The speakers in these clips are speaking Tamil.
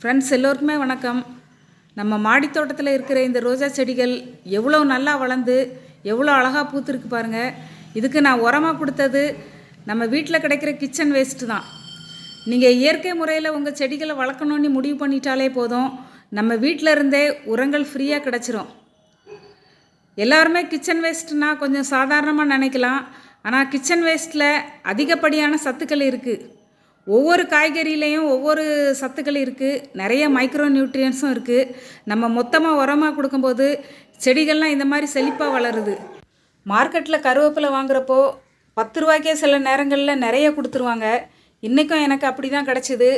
ஃப்ரெண்ட்ஸ் எல்லோருக்குமே வணக்கம். நம்ம மாடி தோட்டத்தில் இருக்கிற இந்த ரோஜா செடிகள் எவ்வளோ நல்லா வளர்ந்து எவ்வளோ அழகாக பூத்துருக்கு பாருங்கள் இதுக்கு நான் உரமாக கொடுத்தது நம்ம வீட்டில் கிடைக்கிற கிச்சன் வேஸ்ட்டு தான். நீங்கள் இயற்கை முறையில் உங்கள் செடிகளை வளர்க்கணுன்னு முடிவு பண்ணிட்டாலே போதும். நம்ம வீட்டில் இருந்தே உரங்கள் ஃப்ரீயாக கிடச்சிரும். எல்லாருமே கிச்சன் வேஸ்ட்னா கொஞ்சம் சாதாரணமாக நினைக்கலாம். ஆனால் கிச்சன் வேஸ்ட்டில் அதிகப்படியான சத்துக்கள் இருக்குது ஒவ்வொரு காய்கறியிலையும் ஒவ்வொரு சத்துக்கள் இருக்குது நிறைய மைக்ரோ நியூட்ரியன்ஸும் இருக்குது நம்ம மொத்தமாக உரமாக கொடுக்கும்போது செடிகள்லாம் இந்த மாதிரி செழிப்பாக வளருது. மார்க்கெட்டில் கருவேப்பிலை வாங்குறப்போ பத்து ரூபாய்க்கே சில நேரங்களில் நிறைய கொடுத்துருவாங்க. இன்றைக்கும் எனக்கு அப்படி தான் கிடச்சிது.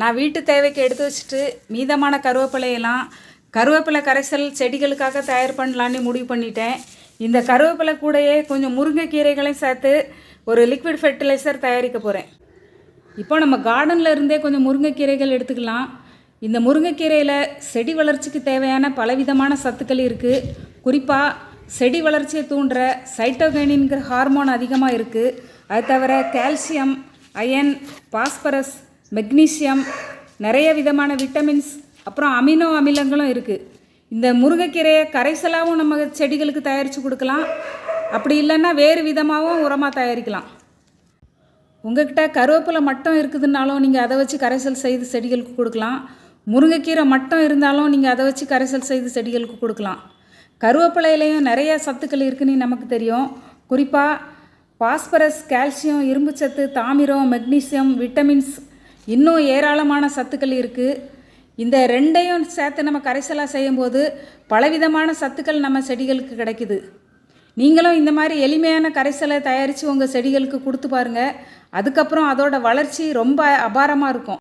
நான் வீட்டு தேவைக்கு எடுத்து வச்சுட்டு மீதமான கருவேப்பிலையெல்லாம் கருவேப்பிலை கரைசல் செடிகளுக்காக தயார் பண்ணலான்னு முடிவு பண்ணிட்டேன். இந்த கருவேப்பிலை கூடயே கொஞ்சம் முருங்கைக்கீரைகளையும் சேர்த்து ஒரு லிக்விட் ஃபெர்டிலைசர் தயாரிக்க போகிறேன் இப்போ நம்ம கார்டனில் இருந்தே கொஞ்சம் முருங்கைக்கீரைகள் எடுத்துக்கலாம். இந்த முருங்கைக்கீரையில் செடி வளர்ச்சிக்கு தேவையான பலவிதமான சத்துக்கள் இருக்குது குறிப்பாக செடி வளர்ச்சியை தூண்டுற சைட்டோகைனின்கிற ஹார்மோன் அதிகமாக இருக்குது அது தவிர கால்சியம் அயன் பாஸ்பரஸ் மெக்னீசியம் நிறைய விதமான விட்டமின்ஸ் அப்புறம் அமினோ அமிலங்களும் இருக்குது இந்த முருங்கைக்கீரையை கரைசலாகவும் நம்ம செடிகளுக்கு தயாரித்து கொடுக்கலாம். அப்படி இல்லைன்னா வேறு விதமாகவும் உரமாக தயாரிக்கலாம். உங்ககிட்ட கருவேப்பிலை மட்டும் இருக்குதுன்னாலும் நீங்கள் அதை வச்சு கரைசல் செய்து செடிகளுக்கு கொடுக்கலாம். முருங்கைக்கீரை மட்டும் இருந்தாலும் நீங்கள் அதை வச்சு கரைசல் செய்து செடிகளுக்கு கொடுக்கலாம். கருவேப்பிலையிலையும் நிறைய சத்துக்கள் இருக்குன்னு நமக்கு தெரியும். குறிப்பாக பாஸ்பரஸ் கால்சியம் இரும்புச்சத்து தாமிரம் மெக்னீசியம் விட்டமின்ஸ் இன்னும் ஏராளமான சத்துக்கள் இருக்குது இந்த ரெண்டையும் சேர்த்து நம்ம கரைசலாக செய்யும்போது பலவிதமான சத்துக்கள் நம்ம செடிகளுக்கு கிடைக்குது. நீங்களும் இந்த மாதிரி எளிமையான கரைசலை தயாரித்து உங்கள் செடிகளுக்கு கொடுத்து பாருங்கள் அதுக்கப்புறம் அதோட வளர்ச்சி ரொம்ப அபாரமாக இருக்கும்.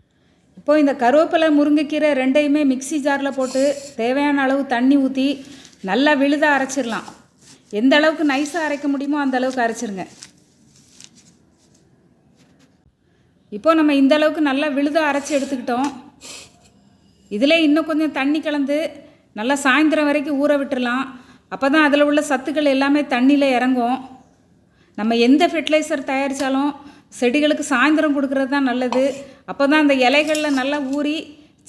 இப்போது இந்த கருவேப்பிலை முருங்கைக்கீரை ரெண்டையுமே மிக்ஸி ஜாரில் போட்டு தேவையான அளவு தண்ணி ஊற்றி நல்லா விழுதாக அரைச்சிடலாம். எந்த அளவுக்கு நைஸாக அரைக்க முடியுமோ அந்த அளவுக்கு அரைச்சிருங்க. இப்போது நம்ம இந்த அளவுக்கு நல்லா விழுதாக அரைச்சி எடுத்துக்கிட்டோம். இதில் இன்னும் கொஞ்சம் தண்ணி கலந்து நல்லா சாயந்தரம் வரைக்கும் ஊற விட்டுடலாம் அப்போ தான் அதில் உள்ள சத்துக்கள் எல்லாமே தண்ணியில் இறங்கும். நம்ம எந்த ஃபெர்டிலைசர் தயாரித்தாலும் செடிகளுக்கு சாயந்தரம் கொடுக்கறது தான் நல்லது. அப்போ தான் அந்த இலைகளில் நல்லா ஊறி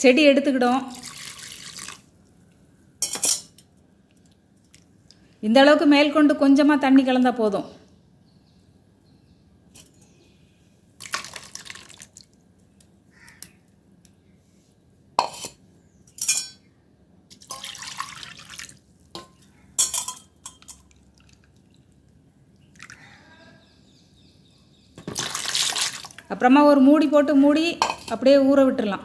செடி எடுத்துக்கிடும். இந்த அளவுக்கு மேல் கொண்டு கொஞ்சமாக தண்ணி கலந்தா போதும். அப்புறமா ஒரு மூடி போட்டு மூடி அப்படியே ஊற விட்டுடலாம்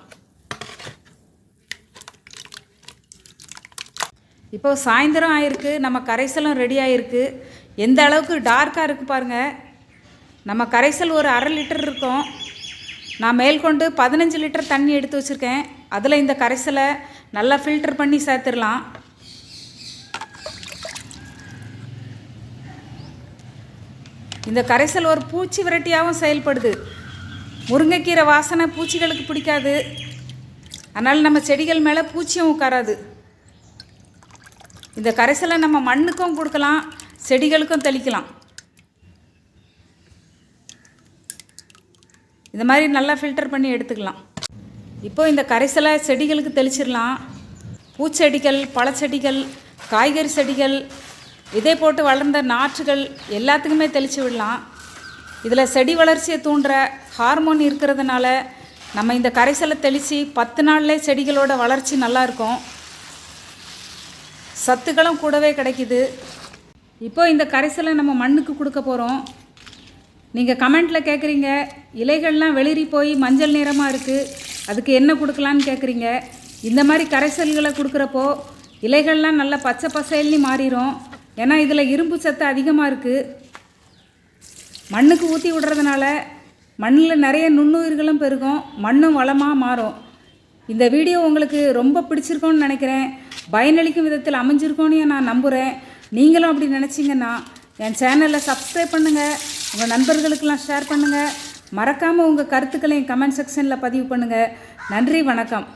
இப்போ சாயந்தரம் ஆயிருக்கு நம்ம கரைசலும் ரெடி ஆகிருக்கு எந்த அளவுக்கு டார்க்காக இருக்குது பாருங்கள் நம்ம கரைசல் ஒரு அரை லிட்டர் இருக்கும். நான் மேற்கொண்டு பதினஞ்சு லிட்டர் தண்ணி எடுத்து வச்சுருக்கேன். அதில் இந்த கரைசலை நல்லா ஃபில்டர் பண்ணி சேர்த்துடலாம். இந்த கரைசல் ஒரு பூச்சி விரட்டியாகவும் செயல்படுது. முருங்கைக்கீரை வாசனை பூச்சிகளுக்கு பிடிக்காது. அதனால் நம்ம செடிகள் மேலே பூச்சியும் உட்காராது. இந்த கரைசலை நம்ம மண்ணுக்கும் கொடுக்கலாம் செடிகளுக்கும் தெளிக்கலாம். இந்த மாதிரி நல்லா ஃபில்டர் பண்ணி எடுத்துக்கலாம். இப்போ இந்த கரைசலை செடிகளுக்கு தெளிச்சிடலாம். பூச்செடிகள் பழச்செடிகள் காய்கறி செடிகள் விதை போட்டு வளர்ந்த நாற்றுகள் எல்லாத்துக்குமே தெளித்து விடலாம். இதில் செடி வளர்ச்சியை தூண்டுற ஹார்மோன் இருக்கிறதுனால நம்ம இந்த கரைசலை தெளித்து பத்து நாள்லேயே செடிகளோட வளர்ச்சி நல்லா இருக்கும் சத்துக்களும் கூடவே கிடைக்குது. இப்போ இந்த கரைசலை நம்ம மண்ணுக்கு கொடுக்க போகிறோம் நீங்கள் கமெண்ட்டில் கேட்குறீங்க இலைகள்லாம் வெளிரி போய் மஞ்சள் நிறமாக இருக்குது அதுக்கு என்ன கொடுக்கலான்னு கேட்குறீங்க இந்த மாதிரி கரைசல்களை கொடுக்குறப்போ இலைகள்லாம் நல்லா பச்சை பசேல்னு மாறிடும் ஏன்னா இதில் இரும்பு சத்து அதிகமாக இருக்குது மண்ணுக்கு ஊற்றி விடுறதுனால மண்ணில் நிறைய நுண்ணுயிர்களும் பெருகும் மண்ணும் வளமாக மாறும். இந்த வீடியோ உங்களுக்கு ரொம்ப பிடிச்சிருக்கோன்னு நினைக்கிறேன். பயனளிக்கும் விதத்தில் அமைஞ்சிருக்கோன்னு நான் நம்புகிறேன் நீங்களும் அப்படி நினச்சிங்கன்னா என் சேனலை சப்ஸ்கிரைப் பண்ணுங்கள் உங்கள் நண்பர்களுக்கெல்லாம் ஷேர் பண்ணுங்கள் மறக்காமல் உங்கள் கருத்துக்களை என் கமெண்ட் செக்ஷனில் பதிவு பண்ணுங்கள் நன்றி வணக்கம்.